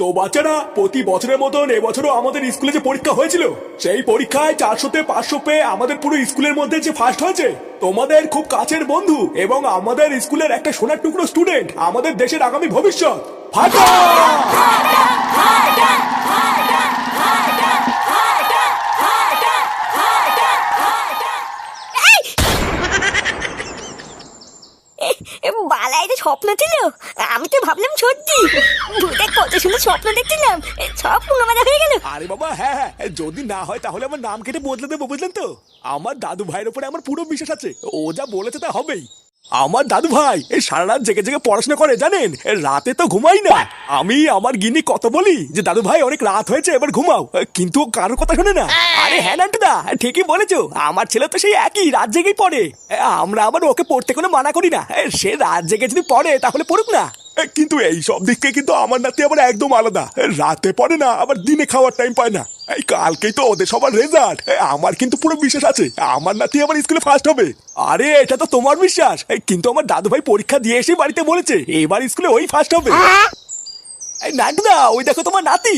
তো বাচ্চারা, প্রতি বছরের মতন এবছরও আমাদের স্কুলে যে পরীক্ষা হয়েছিল, সেই পরীক্ষায় চারশোতে পাঁচশো পেয়ে আমাদের পুরো স্কুলের মধ্যে যে ফার্স্ট হয়েছে, তোমাদের খুব কাছের বন্ধু এবং আমাদের স্কুলের একটা সোনার টুকরো স্টুডেন্ট আমাদের দেশের আগামী ভবিষ্যৎ। ফাটা! বালাই স্বপ্ন ছিল, আমি তো ভাবলাম সত্যি। ভূতে কত সুন্দর স্বপ্ন দেখছিলাম, সব মাজা হয়ে গেল। আরে বাবা হ্যাঁ হ্যাঁ যদি না হয় তাহলে আমার নাম কেটে বদলে দেবো, বুঝলেন তো? আমার দাদু ভাইয়ের উপরে আমার পুরো বিশ্বাস আছে, ও যা বলেছে তা হবেই। আমার দাদু ভাই এই সারা রাত জেগে জেগে পড়াশোনা করে জানেন? রাতে তো ঘুমাই না। আমি আমার গিনি কত বলি যে দাদু ভাই অনেক রাত হয়েছে এবার ঘুমাও। কিন্তু কারোর কথা শোনে না। আরে হ্যাঁ নান্টুদা ঠিকই বলেছ। আমার ছেলে তো সেই একই রাত জেগেই পড়ে। আমরা আবার ওকে পড়তে কোনো মানা করি না। সে রাত জেগে যদি পড়ে তাহলে পড়ুক না। কিন্তু এই সব দিক থেকে কিন্তু আমার নাতি আবার একদম আলাদা। রাতে পড়ে না, আবার দিনে খাওয়ার টাইম পায় না। এই কালকেই তো ওদের সবার রেজাল্ট আমার কিন্তু পুরো বিশ্বাস আছে, আমার নাতি আবার স্কুলে ফার্স্ট হবে। আরে, এটা তো তোমার বিশ্বাস। কিন্তু আমার দাদু ভাই পরীক্ষা দিয়ে এসে বাড়িতে বলেছে, এবার স্কুলে ওই ফার্স্ট হবে। নাটুদা ওই দেখো তোমার নাতি।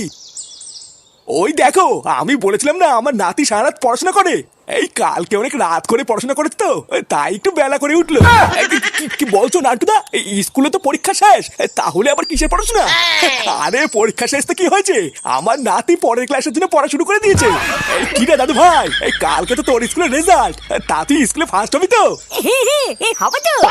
ওই দেখো, আমি বলেছিলাম না, আমার নাতি সারা রাত পড়াশোনা করে। এই কালকে অনেক রাত করে পড়াশোনা করেছে তো তাই একটু বেলা করে উঠল। এই, কি- বলছো নাটুদা এই স্কুলে তো পরীক্ষা শেষ তাহলে আবার কিসের পড়াশোনা? আরে পরীক্ষা শেষ তো কি হয়েছে? আমার নাতি পরের ক্লাসের জন্য পড়া শুরু করে দিয়েছে। এই, কি রে দাদু ভাই? এই কালকে তো তোর স্কুলের রেজাল্ট তা তুই স্কুলে ফার্স্ট হবি তো? এই হবে তো।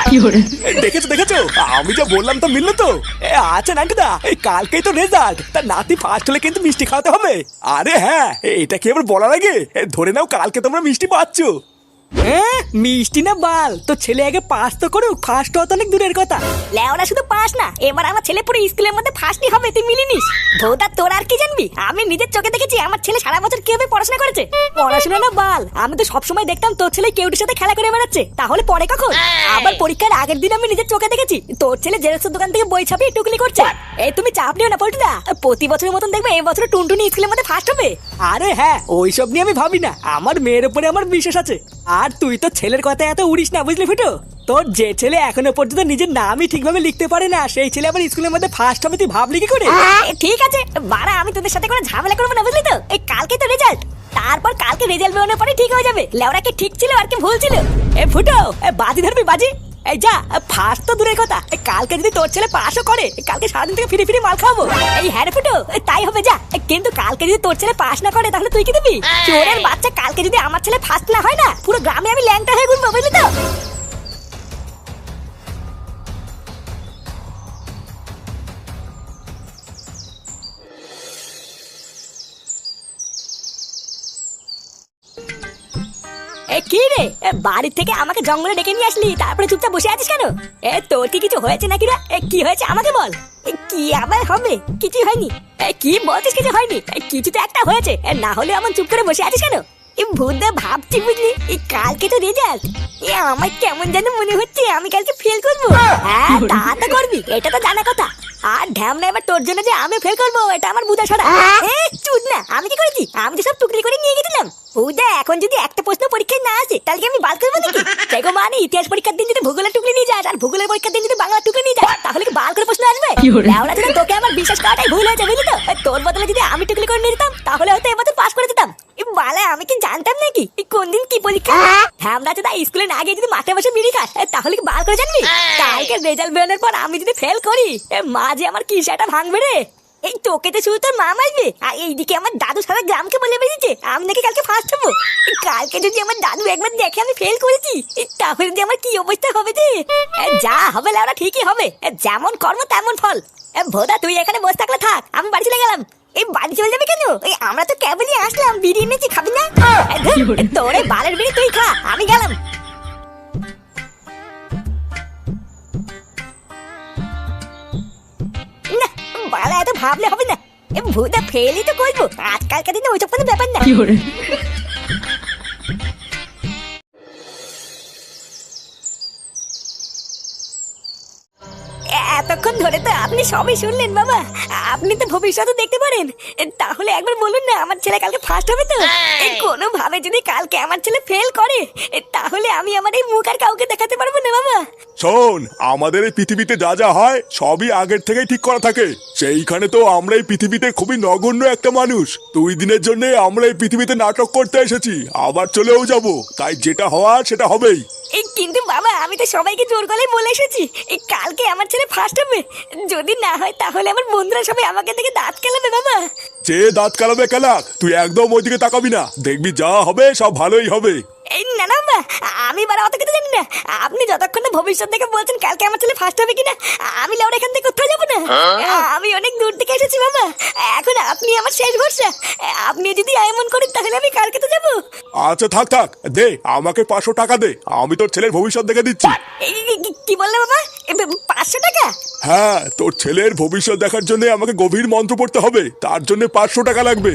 দেখেছ দেখেছ? আমি যা বললাম তো মিললো তো? এ, আচ্ছা নান্টুদা এই কালকেই তো রেজাল্ট তা নাতি ফার্স্ট হলে কিন্তু মিষ্টি খাওয়াতে হবে। আরে হ্যাঁ এটা কি এবার বলার আগে? ধরে নাও কালকে তোমরা মিষ্টি পাচ্ছ? হ্যাঁ মিষ্টি না বাল? তো ছেলে আগে পাস তো করুক ফার্স্ট হওয়া তো অনেক দূরের কথা। লেওরা শুধু পাস না এবার আমার ছেলে পুরো স্কুলের মধ্যে ফার্স্টই হবে তুই মিলিনিস তোর আর কি জানবি? আমি নিজের চোখে দেখেছি আমার ছেলে সারা বছর কীভাবে পড়াশোনা করেছে। পড়াশোনা না বাল আমি তো সবসময় দেখতাম তোর ছেলে কেউটির সাথে খেলা করে বেড়াচ্ছে। তাহলে পরে কখন? আবার পরীক্ষার আগের দিন আমি নিজের চোখে দেখেছি তোর ছেলে জেরক্সের দোকান থেকে বই ছাপিয়ে টুকলি করছে। এই তুমি চাপ নিও না পল্টুদা। প্রতি বছরের মতন দেখবে এই বছর টুনটুনি স্কুলের মধ্যে ফার্স্ট হবে। আরে হ্যাঁ ওইসব নিয়ে আমি ভাবি না। আমার মেয়ের উপরে আমার বিশ্বাস আছে। আর তুই তো ছেলের কথা এত উড়িস না, বুঝলি ফুটো? তোর যে ছেলে এখনও পর্যন্ত নিজের নামই ঠিকভাবে লিখতে পারে না, সেই ছেলে আবার স্কুলের মধ্যে ফার্স্ট হবে, তুই ভাবলি কি করে? ঠিক আছে বারা আমি তোদের সাথে কোনো ঝামেলা করব না, বুঝলি তো? এই কালকে তো রেজাল্ট তারপর কালকে রেজাল্ট বেরোনোর পরে ঠিক হয়ে যাবে। লেওরা কি ঠিক ছিল আর কি ভুল ছিল? এ ফুটো, এ বাজি ধরবি, বাজি। এই যা ফার্স্ট তো দূরের কথা। কালকে যদি তোর ছেলে পাশও করে কালকে সারাদিন থেকে ফিরে ফিরে মাল খাব এই হ্যাঁ ফুটো তাই হবে যা। কিন্তু কালকে যদি তোর ছেলে পাস না করে তাহলে তুই কি দিবি? চোরের বাচ্চা কালকে যদি আমার ছেলে ফার্স্ট না হয় না পুরো গ্রামে আমি ল্যাংটা হয়ে ঘুরবো বুঝলি তো? এ কি রে? এ, বাড়ি থেকে আমাকে জঙ্গলে ডেকে নিয়ে আসলি তারপরে চুপচাপ বসে আছিস কেন? এ তোর কি কিছু হয়েছে নাকি রে? এ কি হয়েছে আমাকে বল। এ, কি আবার হবে? কিছু হয়নি। এ, কি বলছিস কিছু হয়নি? কিছু তো একটা হয়েছে। না হলে আমার চুপ করে বসে আছিস কেন? এই ভূতদা ভাবছি বুঝলি এই কালকে তো রেজাল্ট এ আমার কেমন যেন মনে হচ্ছে আমি কালকে ফেল করব। হ্যাঁ তা তো করবি এটা তো জানা কথা। আর ঢ্যামনা এবার তোর জন্য যে আমি ফেল করব এটা আমার ছড়া। এ চুদ না আমি কি করেছি? আমি তো সব টুকরি করে নিয়ে গেছিলাম। বুঝা এখন যদি একটা প্রশ্ন পরীক্ষায় না আসে তাহলে কি আমি বাদ করব নাকি? দেখো মানে ইতিহাস পরীক্ষার দিন যদি ভূগোলের টুকরি নিয়ে যাস আর ভূগোলের পরীক্ষার দিন যদি বাংলা টুকরি নিয়ে যাস তাহলে কি বাল করে প্রশ্ন আসবে? যদি তোকে আমার বিশ্বাস করাটাই ভুল হয়েছে বুঝলি তো? তোর বদলে যদি আমি টুকলি করে নিয়ে যেতাম তাহলে হয়তো এবছর পাস করে বালা আমি কি জানতাম নাকি? কোন দিন কি পরীক্ষা? হ্যাঁ আমরা যদি স্কুলে না গিয়ে যদি মাঠে বসে বিড়ি খাস তাহলে কি বার করে জানবি? কালকে রেজাল্ট বেরোনোর পর আমি যদি ফেল করি মা যে আমার কি সেটা ভাঙবে রে? এই তোকে তো শুধু তোর মা মারবে আর এইদিকে আমার দাদু সারা গ্রামকে বলে বেরিয়েছে আমি নাকি কালকে ফার্স্ট হব। কালকে যদি আমার দাদু একবার দেখে আমি ফেল করেছি তাহলে যে আমার কি অবস্থা হবে যে যা হবে লাউরা ঠিকই হবে যেমন কর্ম তেমন ফল। ভোদা তুই এখানে বসে থাকলে থাক আমি বাড়ি চলে গেলাম। এই বাড়ি চলে যাবে কেন? এই আমরা তো কেবলই আসলাম, বিড়ি এনেছি, খাবি না? তোর বালের বিড়ি তুই খা, আমি গেলাম। না, বালা এত ভাবলে হবে না। ভূতা ফেলি তো করব আজকালকার দিনে ওইসব কোনো ব্যাপার না। এতক্ষণ ধরে তো আপনি সবই শুনলেন বাবা। আপনি তো ভবিষ্যতে দেখতে পারেন। তাহলে একবার বলুন না আমার ছেলে কালকে ফার্স্ট হবে তো? কোনো ভাবে যদি কালকে আমার ছেলে ফেল করে তাহলে আমি আমার এই মুখ আর কাউকে দেখাতে পারব না বাবা। শোন আমাদের এই পৃথিবীতে যা যা হয় সবই আগের থেকেই ঠিক করা থাকে। সেইখানে তো আমরা এই পৃথিবীতে খুবই নগণ্য একটা মানুষ। দুই দিনের জন্য আমরা এই পৃথিবীতে নাটক করতে এসেছি আবার চলেও যাব। তাই যেটা হওয়ার সেটা হবেই। এই কিন্তু বাবা আমি তো সবাইকে জোর গলায় বলে এসেছি এই কালকে আমার ছেলে ফার্স্ট যদি না হয় তাহলে আমার বন্ধুরা সবাই আমাকে দেখে দাঁত কেলাবে বাবা যে দাঁত কালাবে কালাক তুই একদম ওইদিকে তাকাবি না। দেখবি যা হবে সব ভালোই হবে। এই না না বাবা আমি বারা অত কিছু জানি না। আপনি যতক্ষণ না ভবিষ্যৎ দেখে বলছেন কালকে আমার ছেলে ফার্স্ট হবে কিনা আমি এখান থেকে কোথাও যাব না? আমি অনেক দূর থেকে এসেছি বাবা এখন আপনি আমার শেষ ভরসা। আপনি যদি এমন করেন তাহলে আমি কালকে তো যাব। আচ্ছা থাক থাক। দে আমাকে পাঁচশো টাকা দে। আমি তোর ছেলের ভবিষ্যৎ দেখে দিচ্ছি। এই কি- বললে বাবা? পাঁচশো টাকা? হ্যাঁ তোর ছেলের ভবিষ্যৎ দেখার জন্য আমাকে গভীর মন্ত্র পড়তে হবে। তার জন্য পাঁচশো টাকা লাগবে।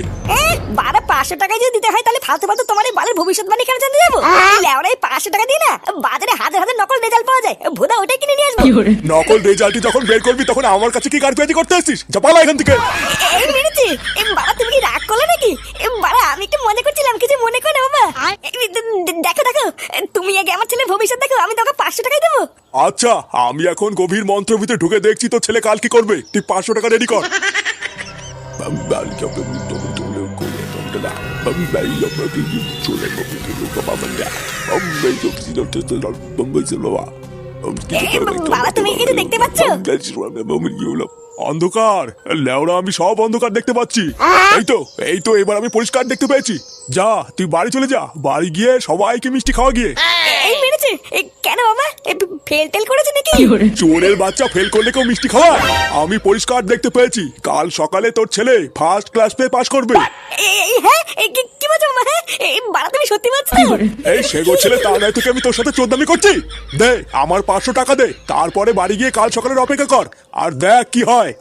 বারা পাঁচশো টাকায় যদি দিতে হয় তাহলে ফালতু ফালতু তোমার এই বালের ভবিষ্যৎবাণী কেন জানতে যাব? এই পাঁচশো টাকা দিয়ে না বাজারে হাজার হাজার নকল রেজাল্ট পাওয়া যায়। ভুদা ওটাই কিনে নিয়ে আসব। নকল রেজাল্টই যখন বের করবি তখন আমার কাছে কি কারপিয়াজি করতে আসছিস চাপালা এখান থেকে। এই বাবা তুমি কি রাগ করলে নাকি? বাবা আমি একটু মজা করছিলাম কিছু মনে দেখো দেখো তুমি আগে আমার ছেলে ভবিষ্যৎ দেখো আমি তোকে পাঁচশো টাকাই দেবো। আচ্ছা আমি এখন গভীর মন্ত্রের ভিতরে ঢুকে দেখছি তো ছেলে কাল কি করবে। তুই পাঁচশো টাকা রেডি কর। বাবা তুমি কিছু দেখতে পাচ্ছ? অন্ধকার। লেওরা, আমি সব অন্ধকার দেখতে পাচ্ছি। এই তো এই তো, এবার আমি পরিষ্কার দেখতে পেয়েছি। যা, তুই বাড়ি চলে যা। বাড়ি গিয়ে সবাইকে মিষ্টি খাওয়া গিয়ে এই মেরেছে। কেন বাবা? ফেল টেল করেছে নাকি? চোরের বাচ্চা ফেল করলে কেউ মিষ্টি খাওয়ায়? আমি পরিষ্কার দেখতে পেয়েছি। কাল সকালে তোর ছেলে ফার্স্ট ক্লাস পেয়ে পাশ করবে। কি- বলছো তুমি সত্যি বলছো? এই সেগো ছেলে তা নয় তোকে আমি তোর সাথে চোদ্দামি করছি। দে আমার পাঁচশো টাকা দে। তারপরে বাড়ি গিয়ে কাল সকালের অপেক্ষা কর। আর দেখ কি হয়।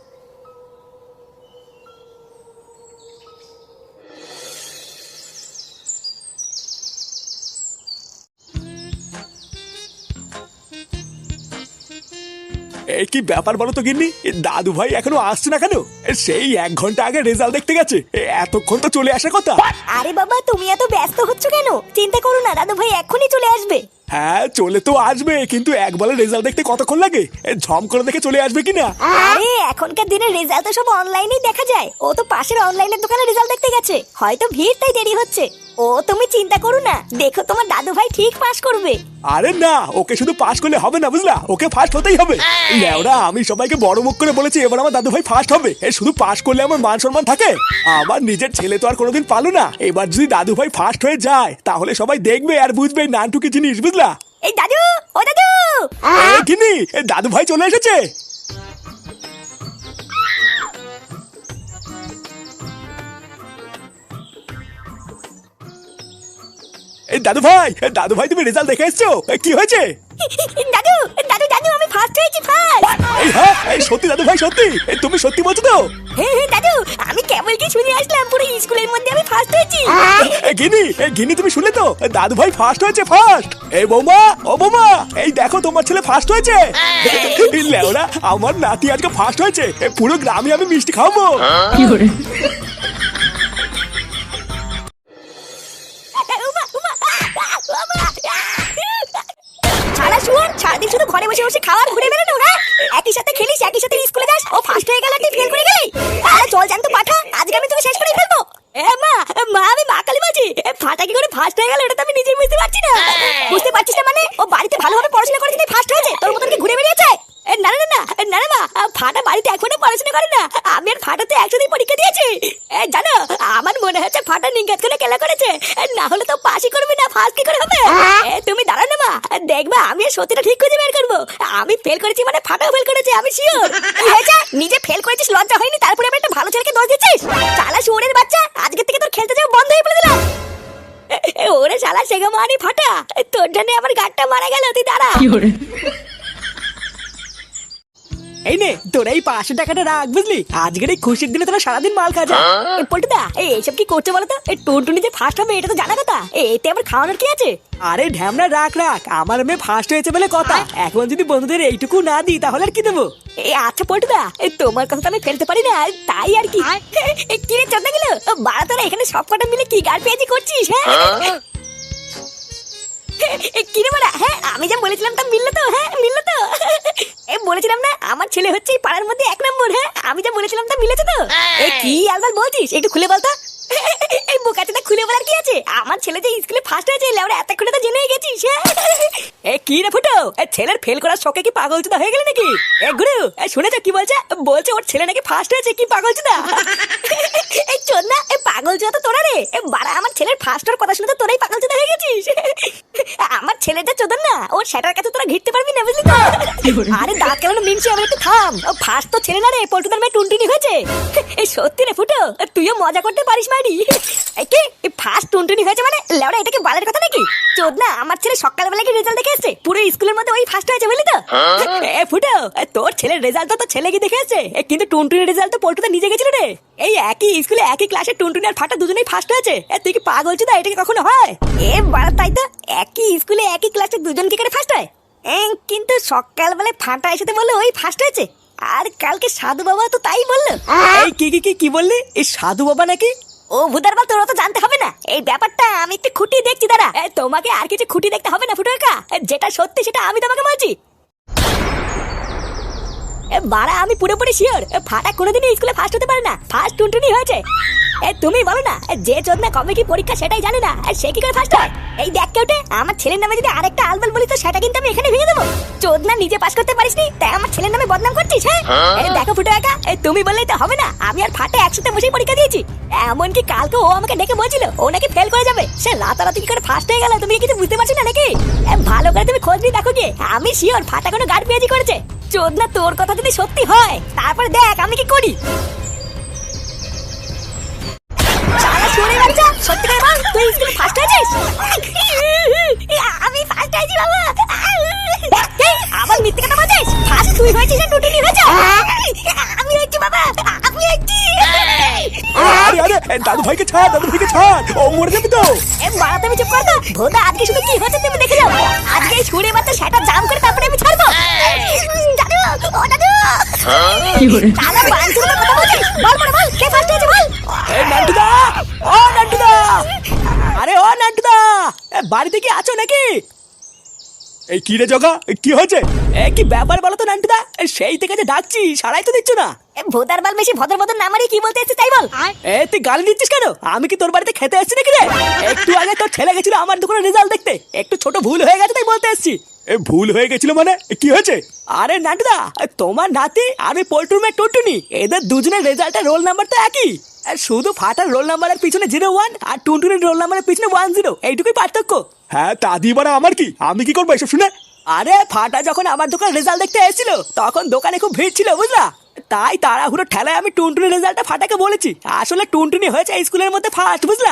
কি ব্যাপার বলো তো গিন্নি? দাদু ভাই এখনও আসছে না কেন? সেই এক ঘণ্টা আগে রেজাল্ট দেখতে গেছে। এতক্ষণ তো চলে আসার কথা। আরে বাবা, তুমি এত ব্যস্ত হচ্ছ কেন? চিন্তা করো না, দাদু ভাই এখনই চলে আসবে। হ্যাঁ চলে তো আসবে কিন্তু একবারে রেজাল্ট দেখতে কতক্ষণ লাগে? ঝম করে দেখে চলে আসবে কিনা? আরে এখনকার দিনে রেজাল্ট তো সব অনলাইনেই দেখা যায়। ও তো পাশের অনলাইনের দোকানে রেজাল্ট দেখতে গেছে। হয়তো ভিড় তাই দেরি হচ্ছে। ও তুমি চিন্তা করো না। দেখো তোমার দাদু ভাই ঠিক পাস করবে। আরে না ওকে শুধু পাস করলে হবে না বুঝলা? ওকে ফার্স্ট হতেই হবে। লেওরা আমি সবাইকে বড় মুখ করে বলেছি এবার আমার দাদু ভাই ফার্স্ট হবে। এ শুধু পাস করলে আমার মান সম্মান থাকে? আমার নিজের ছেলে তো আর কোনোদিন পালো না। এবার যদি দাদু ভাই ফার্স্ট হয়ে যায় তাহলে সবাই দেখবে আর বুঝবে নানটু কি জিনিস বুঝলা? এই দাদু ও দাদু। কিনি দাদু ভাই চলে এসেছে। দাদু ভাই দাদু ভাই তুমি রেজাল্ট দেখে এসছো? কি হয়েছে? দাদু ফার্স্ট হয়েছি ফার্স্ট এই হ্যাঁ? সত্যি দাদু ভাই সত্যি। এ, তুমি সত্যি বলছো তো? হ্যাঁ হ্যাঁ দাদু আমি কেবল কি শুনে আসলাম পুরো স্কুলের মধ্যে আমি ফার্স্ট হয়েছি। গিনি গিনি তুমি শুনলে তো? দাদু ভাই ফার্স্ট হয়েছে ফার্স্ট এই বৌমা ও বৌমা এই দেখো তোমার ছেলে ফার্স্ট হয়েছে। লেওরা আমার নাতি আজকে ফার্স্ট হয়েছে। পুরো গ্রামে আমি মিষ্টি খাব বসে বসে খাওয়ার ঘুরে বেড়ানো হ্যাঁ একই সাথে খেলিস, একই সাথে স্কুলে যাস। ও ফার্স্ট হয়ে গেল তুই ফেল করে গেলি? আরে চল জানতো পাঠা, আজকে আমি তোকে শেষ করে ফেলব। এ মা মা, আমি মা কালী বলছি। ফাটা কি করে ফার্স্ট হয়ে গেল এটা তো আমি নিজেই বুঝতে পারছি না। বুঝতে পারছিস না মানে? ও বাড়িতে ভালোভাবে পড়াশোনা করেছে তাই ফার্স্ট হয়েছে। তোর মতন কি ঘুরে বেরিয়েছে না না না না না মা ফাটা বাড়িতে এখনও পড়াশোনা করে না। আমি আর ফাটাতে একসাথে পরীক্ষা দিয়েছি। জানো, আমার মনে হচ্ছে ফাটা নিঙ্গাত করে খেলা করেছে। না হলে তো আর সত্যিটা ঠিক খুঁজে বের করব। আমি ফেল করেছি মানে ফাটাও ফেল করেছি, আমি শিওর নিজে ফেল করেছিস, লজ্জা হয়নি, তারপরে আমি একটা ভালো ছেলেকে দোষ দিচ্ছিস? চালা শুয়োরের বাচ্চা, আজকে থেকে তোর খেলতে যাওয়া বন্ধ হয়ে পড়ে দিলাম ওরে শালা, সেগা মারি ফাটা। তোর জন্য আমার গাড়টা মারা গেল, তুই দাঁড়া। এই নে তোর এই পাঁচশো টাকাটা রাখ বুঝলি? আজকের এই খুশির দিনে তোরা সারাদিন মাল খা যা এ, পল্টুদা এই এইসব কি করছে বলো তো? এই টুনটুনি যে ফার্স্ট হবে এটা তো জানা কথা। এ, এতে আবার খাওয়ানোর কি আছে? আরে ঢ্যামনা রাখ রাখ। আমার মেয়ে ফার্স্ট হয়েছে বলে কথা। এখন যদি বন্ধুদের এইটুকু না দিই তাহলে আর কি দেবো? এই আচ্ছা পল্টুদা তোমার কথা তো আমি ফেলতে পারি না তাই আর কি। এ, কি রে চন্দ্রা গেল বাড়া তোরা এখানে সব কটা মিলে কি গাড় পেঁয়াজি করছিস হ্যাঁ? এ, কি হ্যাঁ আমি যা বলেছিলাম তা মিললো তো হ্যাঁ মিললো তো। এ বলেছিলাম না আমার ছেলে হচ্ছে এই পাড়ার মধ্যে এক নম্বর হ্যাঁ আমি যা বলেছিলাম তা মিলেছে তো। এ কি আলবাল বলছিস? একটু খুলে বলতো এই বোকাটা খুলে বলার কি আছে? আমার ছেলে যে স্কুলে ফার্স্ট হয়েছে লেওরা এতক্ষণে তো জেনেই গেছিস হ্যাঁ? এ কি রে ফুটো? এ ছেলের ফেল করার শখে কি পাগল চুদা হয়ে গেলে নাকি? এ গুরু এ শুনেছো কি বলছে। বলছে ওর ছেলে নাকি ফার্স্ট হয়েছে কি পাগল চুদা? এই চোদনা এ পাগল চুদা তো তোরা রে। এ বাড়া আমার ছেলের ফার্স্ট হওয়ার কথা শুনে তো তোরাই পাগল চুদা হয়ে গেছিস। আমার ছেলেটা চোদন না ওর সেটার কাছে তোরা ঘিরতে পারবি না বুঝলি তো? আরে দাঁত কেমন মিনছি আমি একটু থাম। ও ফার্স্ট তো ছেলে না রে পল্টুদার মেয়ে টুনটুনি হয়েছে। এই সত্যি রে ফুটো তুইও মজা করতে পারিস এই কি ফার্স্ট টুনটুনি হয়েছে মানে? লেওড়া এটাকে বালের কথা নাকি? চোদ না আমার ছেলে সকালবেলা কি রেজাল্ট দেখে এসছে? পুরো স্কুলের মধ্যে ওই ফার্স্ট হয়েছে বুঝলি তো? এ ফুটো তোর ছেলের রেজাল্ট তো ছেলে কি দেখে এসছে? কিন্তু টুনটুনির রেজাল্ট তো পল্টুদা নিজে গেছিল রে। এই একই স্কুলে একই ক্লাসে টুনটুনি আর ফাটা দুজনেই ফার্স্ট হয়েছে। এ, তুই কি পাগল চুদা এটা কি কখনো হয়? এ বাড়া তাই তো একই স্কুলে একই ক্লাসে দুজন কি করে ফার্স্ট হয়। কিন্তু সকালবেলায় ফাটা এসে বলল ওই ফার্স্ট হয়েছে। আর কালকে সাধু বাবা তো তাই বলল। এই কি কি কি কি বললি? এই সাধু বাবা নাকি? ও ভুদার বাল তোর তো জানতে হবে না। এই ব্যাপারটা আমি একটু খুঁটি দেখছি দাঁড়া। তোমাকে আর কিছু খুঁটি দেখতে হবে না ফুটোকা। যেটা সত্যি সেটা আমি তোমাকে বলছি। বাড়া আমি পুরোপুরি শিওর ফাটা কোনোদিনই স্কুলে ফার্স্ট হতে পারে না। ফার্স্ট টুনটুনি হয়েছে। এ তুমি বলো না যে চোদনা কবে কি পরীক্ষা সেটাই জানে না। সে কি করে ফার্স্ট হয়? এই দেখ কেউটে আমার ছেলের নামে যদি আরেকটা আলবাল বলি তো সেটা কিন্তু আমি এখানে ভেঙে দেবো। চোদনা নিজে পাস করতে পারিসনি তাই আমার ছেলের নামে বদনাম করছিস হ্যাঁ? দেখো ফুটো একা তুমি বললেই তো হবে না আমি আর ফাটে একসাথে বসেই পরীক্ষা দিয়েছি। এমনকি কালকে ও আমাকে ডেকে বলছিল ও নাকি ফেল করে যাবে। সে রাতারাতি কি করে ফার্স্ট হয়ে গেল তুমি কিছু বুঝতে পারছি না নাকি? ভালো করে তুমি খোঁজ নিয়ে দেখো গিয়ে আমি শিওর ফাটা কোনো গাড় পেয়েছি করেছে। চোদনা তোর কথা যদি সত্যি হয় তারপরে দেখ আমি কি করি। শালা শুনে সত্যি করে বল তুই স্কুলে ফার্স্ট হয়েছিস? আমি ফার্স্ট হয়েছি বাবা। আবার মিথ্যে কথা বলছিস? ফার্স্ট তুই হয়েছিস না টুটুনি হয়েছে। আমি হচ্ছি বাবা আমি হচ্ছি আরে আরে দাদু ভাইকে ছাড় দাদু ভাইকে ছাড়। ও মরে যাবে তো। এ বাড়া তুমি চুপ কর তো। ভোদা আজকে শুধু কি হচ্ছে তুমি দেখে যাও। আজকে ছুড়ে মাত্র সেটা জাম করে দাদা বাঞ্চুর কথা বলছিস? বল বল বল কে ফার্স্ট হয়েছে বল। এ নান্টুদা! ও নান্টুদা! আরে ও নান্টুদা! এ, বাড়িতে কি আছো নাকি? এই কি রে জগা? কি হয়েছে? এ কি ব্যাপার বলো তো নান্টুদা? সেই থেকে যে ডাকছি সারাই তো দিচ্ছ না। এ ভোদার বাল বেশি ভদ্র ভদ্র না মারি কি বলতে এসেছে তাই বল। এ তুই গালি দিচ্ছিস কেন? আমি কি তোর বাড়িতে খেতে এসেছি নাকি রে? একটু আগে তোর ছেলে গেছিল আমার দোকানে রেজাল্ট দেখতে। একটু ছোট ভুল হয়ে গেছে তাই বলতে এসেছি। এ ভুল হয়ে গেছিল মানে? কি হয়েছে? আরে নাটদা তোমার নাতি আর ওই পল্টুর মেয়ে টুনটুনি এদের দুজনের রেজাল্টের রোল নাম্বার তো একই। শুধু ফাটার রোল নাম্বারের পিছনে জিরো ওয়ান আর টুনটুনির রোল নাম্বারের পিছনে ওয়ান জিরো এইটুকুই পার্থক্য। হ্যাঁ তা দিয়ে আমার কি? আমি কি করব এসব শুনে? আরে ফাটা যখন আমার দোকান রেজাল্ট দেখতে এসেছিল তখন দোকানে খুব ভিড় ছিল বুঝলা? তাই তাড়াহুড়ো ঠেলায় আমি টুনটুনি রেজাল্টটা ফাটাকে বলেছি। আসলে টুনটুনি হয়েছে স্কুলের মধ্যে ফার্স্ট বুঝলা?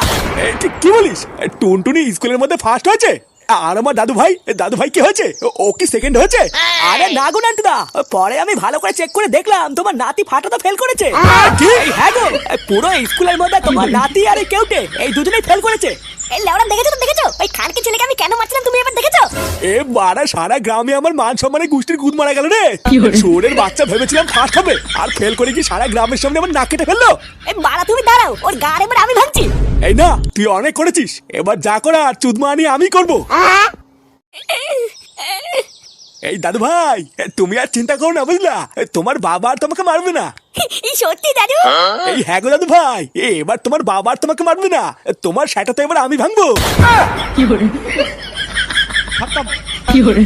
কি বলিস? টুনটুনি স্কুলের মধ্যে ফার্স্ট হয়েছে? আর আমার দাদু ভাই দাদু ভাই কি হয়েছে? ও- কি সেকেন্ড হয়েছে? আরে না গো নান্টুদা পরে আমি ভালো করে চেক করে দেখলাম তোমার নাতি ফাটা তো ফেল করেছে কি? হ্যাঁ গো পুরো স্কুলের মধ্যে তোমার নাতি আর এই কেউটে এই দুজনেই ফেল করেছে। এই লেওড়া দেখেছ তো দেখেছ? ওই খানকে ছেলেকে আমি কেন মারছিলাম তুমি এবার দেখেছ? এ বাড়া সারা গ্রামে আমার মান সম্মানে গুষ্টির গুদ মারা গেল রে। শোরের বাচ্চা ভেবেছিলাম ফার্স্ট হবে আর ফেল করে কি সারা গ্রামের সামনে আমার নাক কেটে ফেলল? এই বাড়া তুমি দাঁড়াও ওর গাড় এবার আমি ভাঙছি। এই না তুই অনেক করেছিস এবার যা করার চুদমা আনি আমি করব। এই দাদু ভাই তুমি আর চিন্তা করো না বুঝলা? তোমার বাবা আর তোমাকে মারবে না। সত্যি দাদু? এই হ্যাঁ গো দাদু ভাই এবার তোমার বাবা আর তোমাকে মারবে না। তোমার সেটা তো এবার আমি ভাঙবো। কি করে? কি করে?